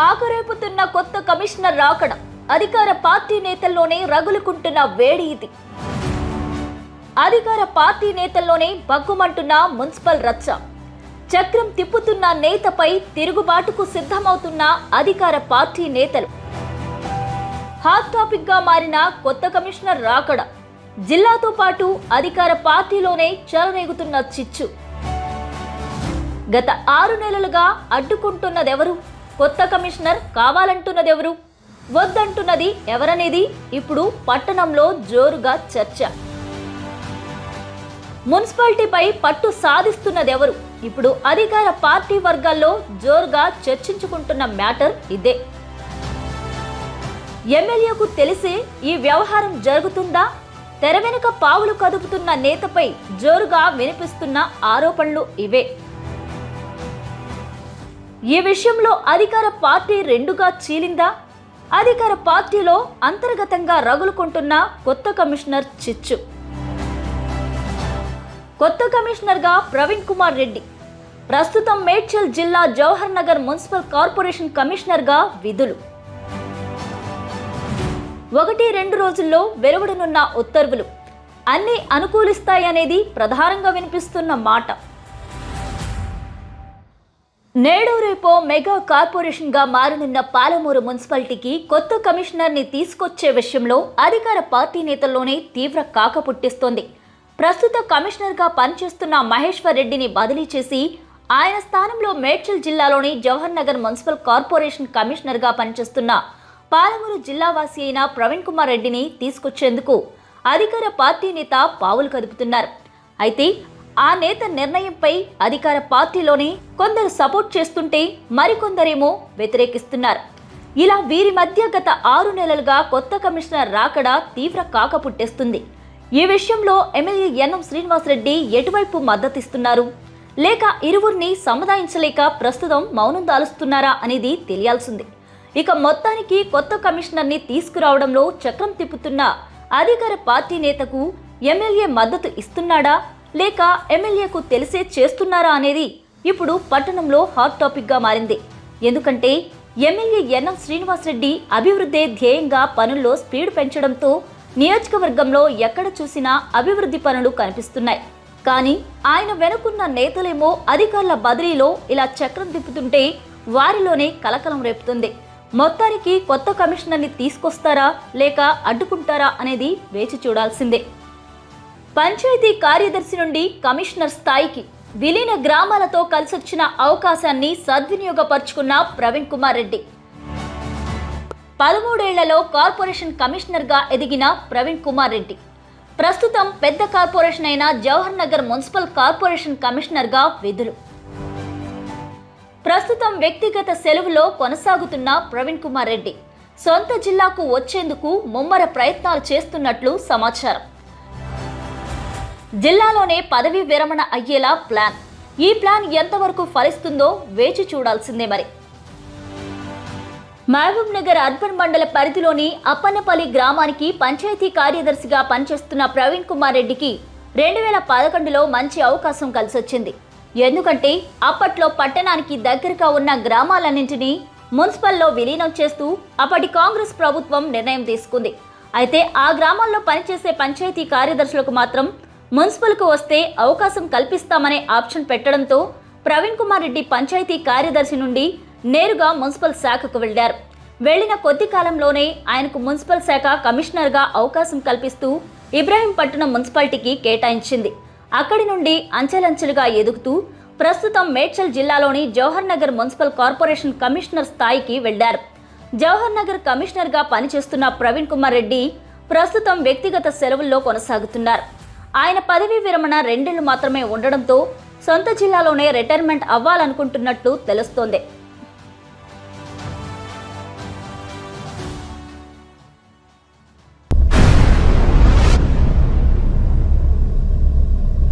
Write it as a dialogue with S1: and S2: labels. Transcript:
S1: కాకరేపుతున్న కొత్త కమిషనర్ రాకడ అధికార పార్టీ నేతల్లోనే రగులుకుంటున్న వేడి ఇది. అధికార పార్టీ నేతల్లోనే బగ్గుమంటున్న మున్సిపల్ రచ్చ. చక్రం తిప్పుతున్న నేతపై తిరుగుబాటుకు సిద్ధమవుతున్న అధికార పార్టీ నేతలు. హాట్ టాపిక్గా మారిన కొత్త కమిషనర్ రాకడ. జిల్లాతో పాటు అధికార పార్టీలోనే చెలరేగుతున్న చిచ్చు. గత ఆరు నెలలుగా అడ్డుకుంటున్నదెవరు? కొత్త కమిషనర్ కావాలంటున్నదెవరు? వద్దంటున్నది ఎవరనేది ఇప్పుడు పట్టణంలో జోరుగా చర్చ. మున్సిపాలిటీపై పట్టు సాధిస్తున్నదెవరు? ఇప్పుడు అధికార పార్టీ వర్గాల్లో జోరుగా చర్చించుకుంటున్న మ్యాటర్ ఇదే. ఎమ్మెల్యేకు తెలిసే ఈ వ్యవహారం జరుగుతుందా? తెర వెనుక పావులు కదుపుతున్న నేతపై జోరుగా వినిపిస్తున్న ఆరోపణలు ఇవే. ఈ విషయంలో అధికార పార్టీ రెండుగా చీలిందా? అధికార పార్టీలో అంతర్గతంగా రగులుకుంటున్న కొత్త కమిషనర్ చిచ్చు. కొత్త కమిషనర్గా ప్రవీణ్ కుమార్ రెడ్డి. ప్రస్తుతం మేడ్చల్ జిల్లా జవహర్ నగర్ మున్సిపల్ కార్పొరేషన్ కమిషనర్గా విధులు. ఒకటి రెండు రోజుల్లో వెలువడనున్న ఉత్తర్వులు. అన్నీ అనుకూలిస్తాయనేది ప్రధానంగా వినిపిస్తున్న మాట. నేడు రేపో మెగా కార్పొరేషన్గా మారనున్న పాలమూరు మున్సిపాలిటీకి కొత్త కమిషనర్ని తీసుకొచ్చే విషయంలో అధికార పార్టీ నేతల్లోనే తీవ్ర కాక పుట్టిస్తోంది. ప్రస్తుత కమిషనర్గా పనిచేస్తున్న మహేశ్వర్ రెడ్డిని బదిలీ చేసి ఆయన స్థానంలో మేడ్చల్ జిల్లాలోని జవహర్ నగర్ మున్సిపల్ కార్పొరేషన్ కమిషనర్గా పనిచేస్తున్న పాలమూరు జిల్లావాసి అయిన ప్రవీణ్ కుమార్ రెడ్డిని తీసుకొచ్చేందుకు అధికార పార్టీ నేత పావులు కదుపుతున్నారు. అయితే ఆ నేత నిర్ణయంపై అధికార పార్టీలోనే కొందరు సపోర్ట్ చేస్తుంటే మరికొందరేమో వ్యతిరేకిస్తున్నారు. ఇలా వీరి మధ్య గత ఆరు నెలలుగా కొత్త కమిషనర్ రాకడా తీవ్ర కాక పుట్టేస్తుంది ఈ విషయంలో ఎమ్మెల్యే ఎన్ఎం శ్రీనివాసరెడ్డి ఎటువైపు మద్దతిస్తున్నారు? లేక ఇరువురిని సముదాయించలేక ప్రస్తుతం మౌనం దాలుస్తున్నారా అనేది తెలియాల్సింది. ఇక మొత్తానికి కొత్త కమిషనర్ని తీసుకురావడంలో చక్రం తిప్పుతున్న అధికార పార్టీ నేతకు ఎమ్మెల్యే మద్దతు ఇస్తున్నాడా? లేక ఎమ్మెల్యేకు తెలిసే చేస్తున్నారా అనేది ఇప్పుడు పట్టణంలో హాట్ టాపిక్గా మారింది. ఎందుకంటే ఎమ్మెల్యే ఎన్ఎం శ్రీనివాసరెడ్డి అభివృద్ధే ధ్యేయంగా పనుల్లో స్పీడ్ పెంచడంతో నియోజకవర్గంలో ఎక్కడ చూసినా అభివృద్ధి పనులు కనిపిస్తున్నాయి. కానీ ఆయన వెనుకున్న నేతలేమో అధికారుల బదిలీలో ఇలా చక్రం తిప్పుతుంటే వారిలోనే కలకలం రేపుతుంది. మొత్తానికి కొత్త కమిషనర్ని తీసుకొస్తారా లేక అడ్డుకుంటారా అనేది వేచి చూడాల్సిందే. పంచాయతీ కార్యదర్శి నుండి కమిషనర్ స్థాయికి విలీన గ్రామాలతో కలిసొచ్చిన అవకాశాన్ని సద్వినియోగపరుచుకున్న ప్రవీణ్ కుమార్ రెడ్డి. పదమూడేళ్ళలో కార్పొరేషన్ కమిషనర్గా ఎదిగిన ప్రవీణ్ కుమార్ రెడ్డి. ప్రస్తుతం పెద్ద కార్పొరేషన్ అయిన జవహర్ నగర్ మున్సిపల్ కార్పొరేషన్ కమిషనర్గా విధులు. ప్రస్తుతం వ్యక్తిగత సెలవులో కొనసాగుతున్న ప్రవీణ్ కుమార్ రెడ్డి. సొంత జిల్లాకు వచ్చేందుకు ముమ్మర ప్రయత్నాలు చేస్తున్నట్లు సమాచారం. జిల్లాలోనే పదవీ విరమణ అయ్యేలా ప్లాన్. ఈ ప్లాన్ ఎంతవరకు ఫలిస్తుందో వేచి చూడాల్సిందే మరి. మహబూబ్ నగర్ అర్బన్ మండల పరిధిలోని అప్పన్నపల్లి గ్రామానికి పంచాయతీ కార్యదర్శిగా పనిచేస్తున్న ప్రవీణ్ కుమార్ రెడ్డికి రెండు వేల పదకొండులో మంచి అవకాశం కలిసొచ్చింది. ఎందుకంటే అప్పట్లో పట్టణానికి దగ్గరగా ఉన్న గ్రామాలన్నింటినీ మున్సిపల్లో విలీనం చేస్తూ అప్పటి కాంగ్రెస్ ప్రభుత్వం నిర్ణయం తీసుకుంది. అయితే ఆ గ్రామాల్లో పనిచేసే పంచాయతీ కార్యదర్శులకు మాత్రం మున్సిపల్కు వస్తే అవకాశం కల్పిస్తామనే ఆప్షన్ పెట్టడంతో ప్రవీణ్ కుమార్ రెడ్డి పంచాయతీ కార్యదర్శి నుండి నేరుగా మున్సిపల్ శాఖకు వెళ్ళారు వెళ్ళిన కొద్ది కాలంలోనే ఆయనకు మున్సిపల్ శాఖ కమిషనర్గా అవకాశం కల్పిస్తూ ఇబ్రాహీంపట్నం మున్సిపాలిటీకి కేటాయించింది. అక్కడి నుండి అంచెలంచెలుగా ఎదుగుతూ ప్రస్తుతం మేడ్చల్ జిల్లాలోని Jawahar Nagar municipal corporation commissioner స్థాయికి వెళ్ళారు జవహర్ నగర్ కమిషనర్గా పనిచేస్తున్న ప్రవీణ్ కుమార్ రెడ్డి ప్రస్తుతం వ్యక్తిగత సెలవుల్లో కొనసాగుతున్నారు. ఆయన పదవీ విరమణ రెండేళ్ళు మాత్రమే ఉండడంతో సొంత జిల్లాలోనే రిటైర్మెంట్ అవ్వాలనుకుంటున్నట్లు తెలుస్తోంది.